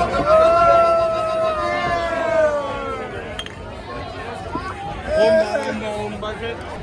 Bomba, bomba, bomba.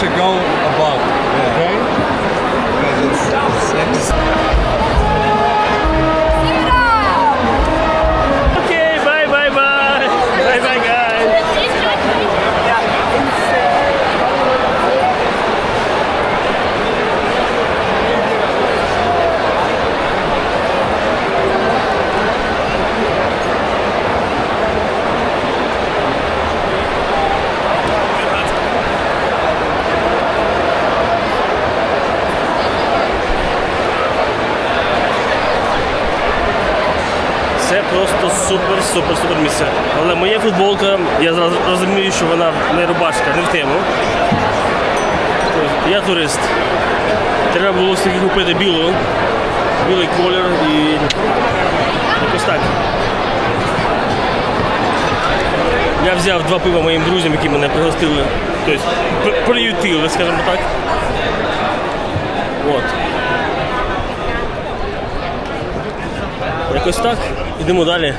Should go просто супер, супер, супер місце. Але моя футболка, я розумію, що вона не рубашка, не в тему. Я турист. Треба було все купити білу, білий колір і якось так. Я взяв два пива моїм друзям, які мене пригостили, тобто при- приютили, скажімо так. От. Якось так. Ідемо далі.